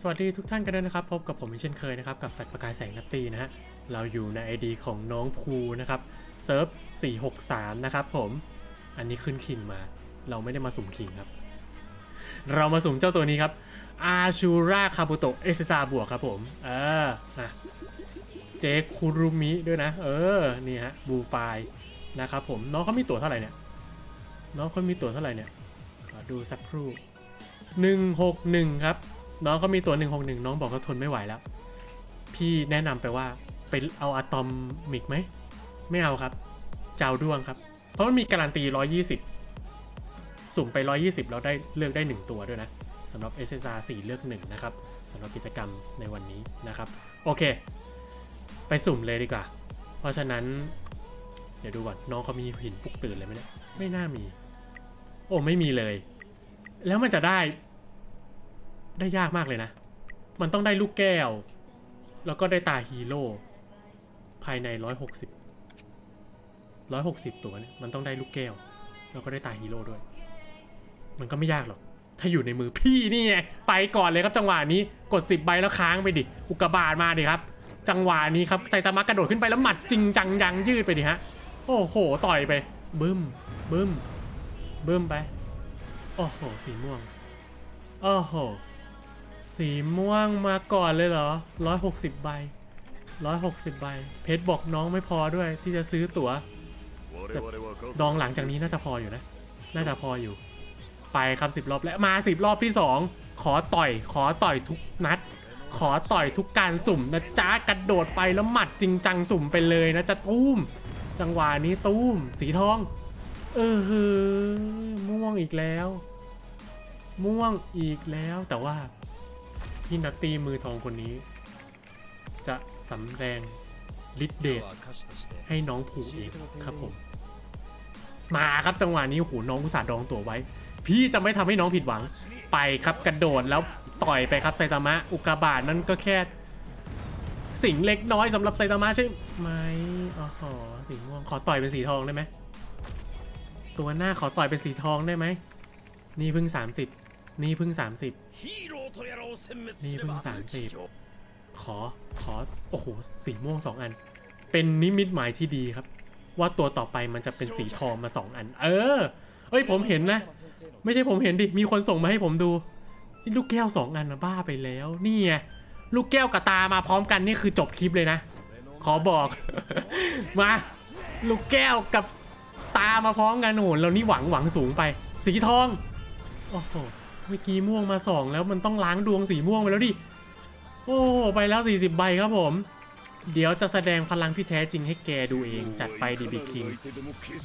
สวัสดีทุกท่านกันด้วยนะครับ พบกับผมเช่นเคยนะครับ กับแฟลชประกายแสงนัตตีนะฮะ เราอยู่ใน ID ของน้องภูนะครับเซิร์ฟ 463 นะครับผม อันนี้ขึ้นคิงมา เราไม่ได้มาสุ่มคิงครับ เรามาสุ่มเจ้าตัวนี้ครับอาชูราคาบุโตเอซซาบวกครับผม เออนะเจคุรุมิด้วยนะ เออ นี่ฮะบูไฟนะครับผม น้องเขามีตั๋วเท่าไหร่เนี่ย น้องเขามีตั๋วเท่าไหร่เนี่ย ขอดูสักครู่ 161 ครับ น้องก็มีตัว 161 น้องบอกเขาทนไม่ไหวแล้ว พี่แนะนำไปว่าไปเอาอะตอมมิกไหม ไม่เอาครับ เจ้าด้วงครับ เพราะมันมีการันตี 120 สุ่มไป 120 แล้วได้เลือกได้ 1 ตัวด้วยนะสำหรับ SSR 4 เลือก 1 นะครับสำหรับกิจกรรมในวันนี้นะครับ โอเค ไปสุ่มเลยดีกว่า เพราะฉะนั้น เดี๋ยวดูก่อน น้องเขามีหินปลุกตื่นเลยไหมเนี่ยไม่น่ามี โอ้ไม่มีเลย แล้วมันจะได้ ได้ยากมากเลยนะ มันต้องได้ลูกแก้ว แล้วก็ได้ตาฮีโร่ภายใน 160 160 ตัวเนี่ยมันต้องได้ลูกแก้ว แล้วก็ได้ตาฮีโร่ด้วย มันก็ไม่ยากหรอก ถ้าอยู่ในมือพี่นี่ไงไปก่อนเลยครับจังหวะนี้กด 10 ใบแล้วค้างไปดิ อุกกาบาตมาดิครับ จังหวะนี้ครับไซตามะกระโดดขึ้นไปแล้วหมัดจริงจังยังยืดไปดิฮะ โอ้โห ต่อยไป บึ้ม บึ้ม บึ้มไป โอ้โห สีม่วง โอ้โห สีม่วงมาก่อนเลยเหรอร้อยหกสิบใบร้อยหกสิบใบ เพชรบอกน้องไม่พอด้วยที่จะซื้อตั๋ว ดองหลังจากนี้น่าจะพออยู่นะ น่าจะพออยู่ ไปครับสิบรอบแล้วมาสิบรอบที่สองขอต่อย ขอต่อยทุกนัด ขอต่อยทุกการสุ่มนะจ๊ะกระโดดไปแล้วหมัดจริงจังสุ่มไปเลยนะจะตุ้ม จังหวะนี้ตุ้ม สีทอง เออเฮ้ม่วงอีกแล้ว ม่วงอีกแล้วแต่ว่า พี่นัตตี้มือทองคนนี้ จะสำแดงฤทธิ์เดชให้น้องผูกเองครับผม มาครับจังหวะนี้โอ้โหน้องอุตส่าห์ดองตัวไว้ พี่จะไม่ทำให้น้องผิดหวังไปครับกระโดดแล้วต่อยไปครับไซตามะ อุกกาบาตนั่นก็แค่ สิ่งเล็กน้อยสำหรับไซตามะใช่ไหมอ๋อสีม่วงขอต่อยเป็นสีทองได้ไหมตัวหน้าขอต่อยเป็นสีทองได้ไหมนี่เพิ่ง 30 นี่เพิ่ง 30 มีเพิ่งสามสิบขอขอโอ้โหสีม่วงสองอัน เป็นนิมิตหมายที่ดีครับ ว่าตัวต่อไปมันจะเป็นสีทองมาสองอัน เออ เอ้ยผมเห็นนะ ไม่ใช่ผมเห็นดิ มีคนส่งมาให้ผมดูลูกแก้วสองอันนะบ้าไปแล้วนี่ไงลูกแก้วกับตามาพร้อมกันนี่คือจบคลิปเลยนะ ขอบอก มา ลูกแก้วกับตามาพร้อมกันโหนเรานี่หวังหวังสูงไป สีทองโอ้โห มื่อกี้ม่วงมาสองแล้วมันต้องล้างดวงสีม่วงไปแล้วดิ โอ้ไปแล้ว 40 ใบครับผม เดี๋ยวจะแสดงพลังที่แท้จริงให้แกดูเองจัดไปดิบิคิง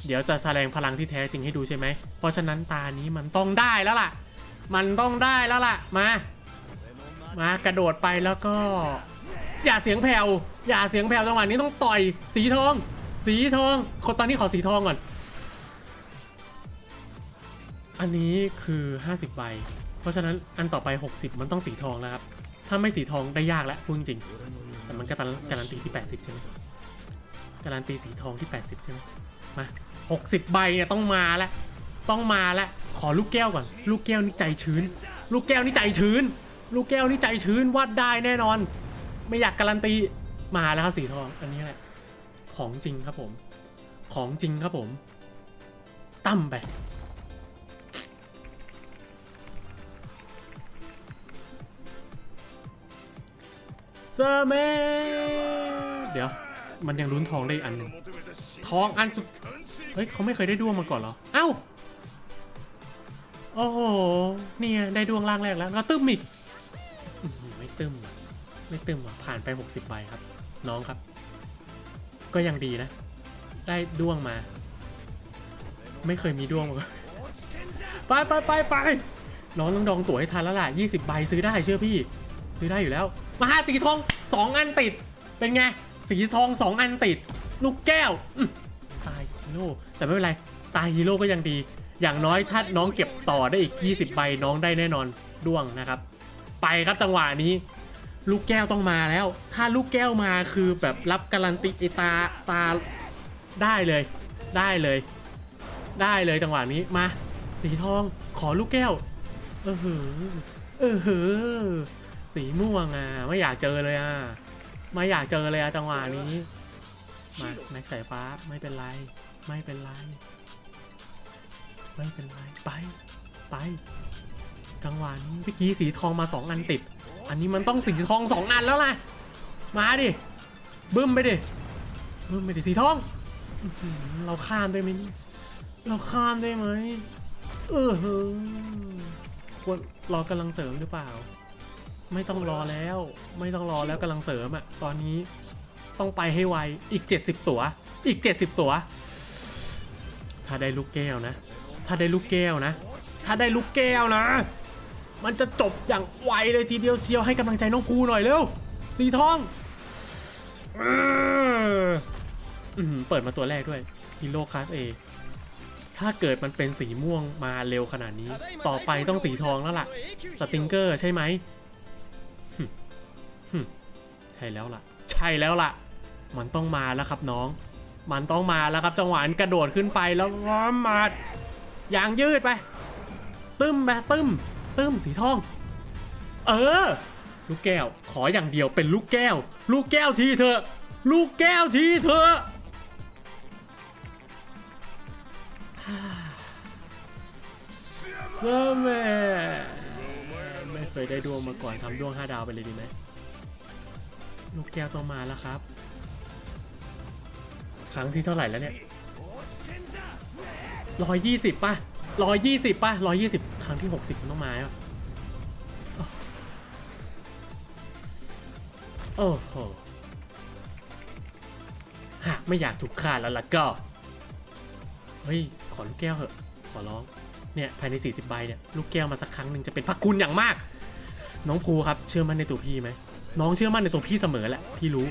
เดี๋ยวจะแสดงพลังที่แท้จริงให้ดูใช่ไหม เพราะฉะนั้นตานี้มันต้องได้แล้วล่ะ มันต้องได้แล้วล่ะ มา มากระโดดไปแล้วก็ อย่าเสียงแผ่วอย่าเสียงแผ่วจังหวะนี้ต้องต่อยสีทอง สีทองคนตอนนี้ขอสีทองก่อน อันนี้คือ 50ใบ เพราะฉะนั้นอันต่อไป 60 มันต้องสีทองแล้วครับ ถ้าไม่สีทองได้ยากแล้วพูดจริง แต่มันก็การันตีที่ 80 ใช่ไหมการันตีสีทองที่ 80 ใช่ไหมมา 60 ใบเนี่ยต้องมาแล้ว ต้องมาแล้ว ขอลูกแก้วก่อน ลูกแก้วนี่ใจชื้น ลูกแก้วนี่ใจชื้น ลูกแก้วนี่ใจชื้นวาดได้แน่นอน ไม่อยากการันตี มาแล้วครับสีทอง อันนี้แหละ ของจริงครับผม ของจริงครับผม ตั้มไป เซอร์เมเดี๋ยวมันยังลุ้นทองได้อีกอันหนึ่งทองอันสุด เฮ้ยเขาไม่เคยได้ด้วงมาก่อนเหรอ เอ้า โอ้โห เนี่ไงได้ดวงล่างแรกแล้วแล้วตึ้มอีกไม่ตึ้มว่ะไม่ตึ้มว่ะผ่านไป 60ใบครับ น้องครับ ก็ยังดีนะ ได้ด้วงมา ไม่เคยมีด้วงมาก่อนไปไปไปไปน้องต้องดองตั๋วให้ทันแล้วล่ะ20ใบซื้อได้เชื่อพี่ ซื้อได้อยู่แล้ว มาสีทองสองอันติด เป็นไง สีทองสองอันติด ลูกแก้วตายฮีโร่แต่ไม่เป็นไร ตายฮีโร่ก็ยังดี อย่างน้อยถ้าน้องเก็บต่อได้อีก 20 ใบน้องได้แน่นอนด้วงนะครับ ไปครับจังหวะนี้ ลูกแก้วต้องมาแล้ว ถ้าลูกแก้วมาคือแบบรับการันตีไอตาตาได้เลย ได้เลย ได้เลยจังหวะนี้มา สีทองขอลูกแก้ว เออหือเออหือ สีม่วงอะไม่อยากเจอเลยอะไม่อยากเจอเลยอะจังหวะนี้มาแม็กสายฟ้าไม่เป็นไร ไม่เป็นไร ไม่เป็นไรไปไป จังหวะนี้เมื่อกี้สีทองมาสองอันติด อันนี้มันต้องสีทองสองอันแล้วล่ะมาดิบึ้มไปดิบึ้มไปดิสีทองเราข้ามได้ไหมเราข้ามได้ไหมเออหือควรรอกำลังเสริมหรือเปล่า ไม่ต้องรอแล้ว ไม่ต้องรอแล้วกำลังเสริมอะตอนนี้ต้องไปให้ไวอีก 70 ตัวอีก 70 ตัว ถ้าได้ลูกแก้วนะ ถ้าได้ลูกแก้วนะ ถ้าได้ลูกแก้วนะ มันจะจบอย่างไวเลยทีเดียวเชียวให้กำลังใจน้องภูหน่อยเร็วสีทองเอออื้อหือเปิดมาตัวแรกด้วยฮีโร่คลาส A ถ้าเกิดมันเป็นสีม่วงมาเร็วขนาดนี้ ต่อไปต้องสีทองแล้วล่ะ สติงเกอร์ใช่ไหมหึหึ ใช่แล้วล่ะ ใช่แล้วล่ะ มันต้องมาแล้วครับน้อง มันต้องมาแล้วครับจังหวะกระโดดขึ้นไปแล้วร้อมมาดยางยืดไป ตึ้มไปตึ้ม ตึ้มสีทอง เออ ลูกแก้ว ขออย่างเดียวเป็นลูกแก้ว ลูกแก้วทีเถอะ ลูกแก้วทีเถอะเซอร์แมนไม่เคยได้ดวงมาก่อนทำดวง5ดาวไปเลยดีไหม ลูกแก้วต้องมาแล้วครับ ครั้งที่เท่าไหร่แล้วเนี่ยร้อยยี่สิบป่ะร้อยยี่สิบป่ะร้อยยี่สิบครั้งที่หกสิบมันต้องมาอะโอ้โหหากไม่อยากถูกฆ่าแล้วล่ะก็ เฮ้ย ขอลูกแก้วเหอะ ขอร้อง เนี่ย ภายใน 40 ใบเนี่ย ลูกแก้วมาสักครั้งหนึ่งจะเป็นพระคุณอย่างมาก น้องภูครับ เชื่อมั่นในตัวพี่ไหม น้องเชื่อมั่นในตัวพี่เสมอแหละ พี่รู้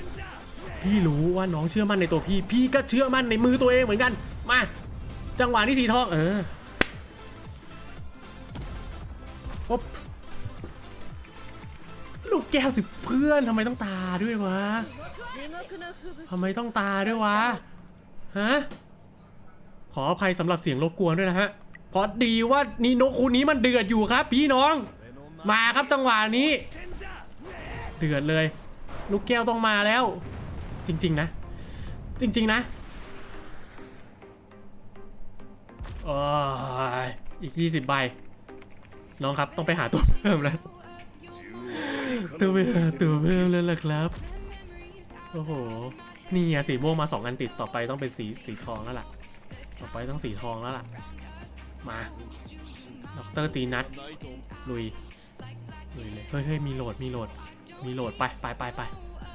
พี่รู้ว่าน้องเชื่อมั่นในตัวพี่ พี่ก็เชื่อมั่นในมือตัวเองเหมือนกัน มา จังหวะนี้สีทองเออปุ๊บลูกแก้วสิเพื่อนทำไมต้องตาด้วยวะทำไมต้องตาด้วยวะ ฮะ ขออภัยสำหรับเสียงรบกวนด้วยนะฮะพอดีว่านีโนคูนี้มันเดือดอยู่ครับ พี่น้อง มาครับจังหวะนี้ เดือดเลย ลูกแก้วต้องมาแล้ว จริง ๆ นะ จริง ๆ นะอีก 20 ใบ น้องครับต้องไปหาตัวเพิ่มแล้วต้องไปหาตัวเพิ่มแล้วล่ะครับ โอ้โห นี่อะสีม่วงมาสองอันติดต่อไปต้องเป็นสีสีทองแล้วล่ะ ต่อไปต้องสีทองแล้วล่ะ มาด็อกเตอร์ตีนัดลุยลุยเลยเฮ้ยเฮ้ยมีโหลดมีโหลด มีโหลดไปไปไปไป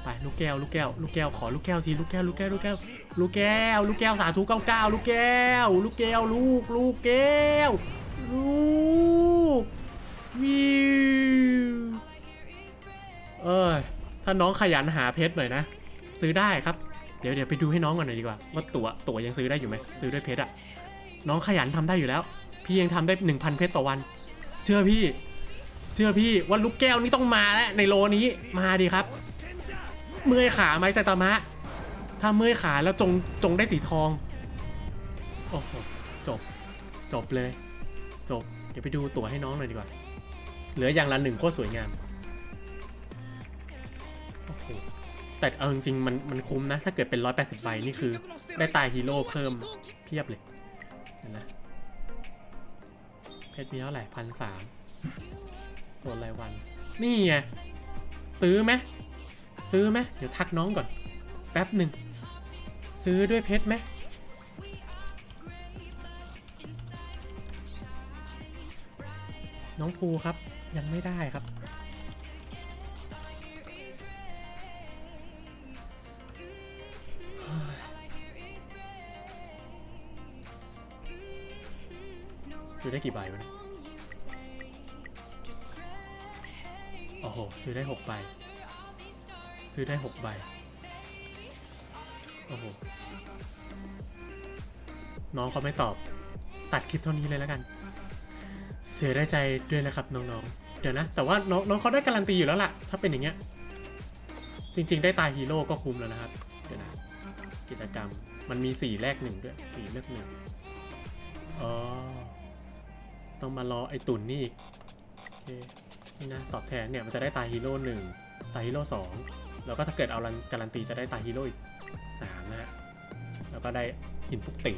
ไปลูกแก้วลูกแก้วลูกแก้วขอลูกแก้วทีลูกแก้วลูกแก้วลูกแก้วลูกแก้วลูกแก้วสาธุเก้าเก้าลูกแก้ว ลูกแก้วลูกลูกแก้วลูกวิวเอ้ยถ้าน้องขยันหาเพชรหน่อยนะ ซื้อได้ครับเดี๋ยวเดี๋ยวไปดูให้น้องก่อนหน่อยดีกว่าว่าตั๋วตั๋วยังซื้อได้อยู่ไหมซื้อด้วยเพชรอะน้องขยันทำได้อยู่แล้ว พี่ยังทำได้ 1,000 เพชรต่อวัน เชื่อพี่ เชื่อพี่ว่าลูกแก้วนี่ต้องมาแล้วในโลนี้มาดีครับ เมื่อยขาไหมไซตามะ ถ้าเมื่อยขาแล้วจงจงได้สีทองโอ้โหจบ จบเลย จบ เดี๋ยวไปดูตั๋วให้น้องหน่อยดีกว่า เหลืออย่างละหนึ่งโคตรสวยงามโอ้โหแต่เอาจริงๆมันมันคุ้มนะ ถ้าเกิดเป็น 180ใบนี่คือ ได้ตายฮีโร่เพิ่มเพียบเลยเห็นไหมเพชรมีเท่าไหร่พันสาม ส่วนรายวัน นี่ไง ซื้อไหมซื้อไหมเดี๋ยวทักน้องก่อน แป๊บหนึ่ง ซื้อด้วยเพชรไหมน้องภูครับ ยังไม่ได้ครับ ซื้อได้กี่ใบวะเนี่ย โห ซื้อได้หกใบ ซื้อได้หกใบ โอ้โห น้องเขาไม่ตอบ ตัดคลิปเท่านี้เลยแล้วกัน เสียได้ใจด้วยนะครับน้องๆ เดี๋ยวนะ แต่ว่าน้องน้องเขาได้การันตีอยู่แล้วล่ะ ถ้าเป็นอย่างเงี้ย จริงๆ ได้ตายฮีโร่ก็คุ้มแล้วนะครับ เดี๋ยวนะ กิจกรรม มันมีสีแลกหนึ่งด้วยสีเลือกหนึ่งอ๋อ ต้องมารอไอ้ตุ่นนี่อีก โอเค นี่นะตอบแทนเนี่ยมันจะได้ตาฮีโร่หนึ่งตาฮีโร่สองแล้วก็ถ้าเกิดเอารันการันตีจะได้ตาฮีโร่อีกสามนะฮะแล้วก็ได้หินพุกติ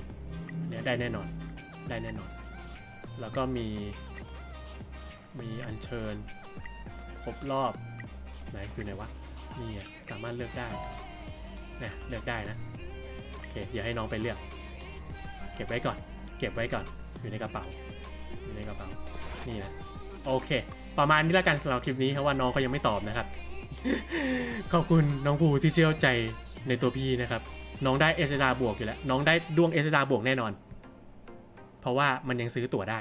เนี่ยได้แน่นอนได้แน่นอน แล้วก็มีมีอัญเชิญครบรอบไหนอยู่ไหนวะนี่สามารถเลือกได้นะเลือกได้นะโอเคเดี๋ยวให้น้องไปเลือก เก็บไว้ก่อน เก็บไว้ก่อนอยู่ในกระเป๋าอยู่ในกระเป๋านี่นะโอเค ประมาณนี้แล้วกันสำหรับคลิปนี้ครับว่าน้องเขายังไม่ตอบนะครับ ขอบคุณน้องภูที่เชื่อใจในตัวพี่นะครับ น้องได้เอสดาบวกอยู่แล้ว น้องได้ดวงเอสดาบวกแน่นอน เพราะว่ามันยังซื้อตั๋วได้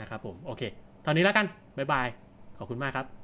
นะครับผม โอเค ตอนนี้แล้วกัน บ๊ายบาย ขอบคุณมากครับ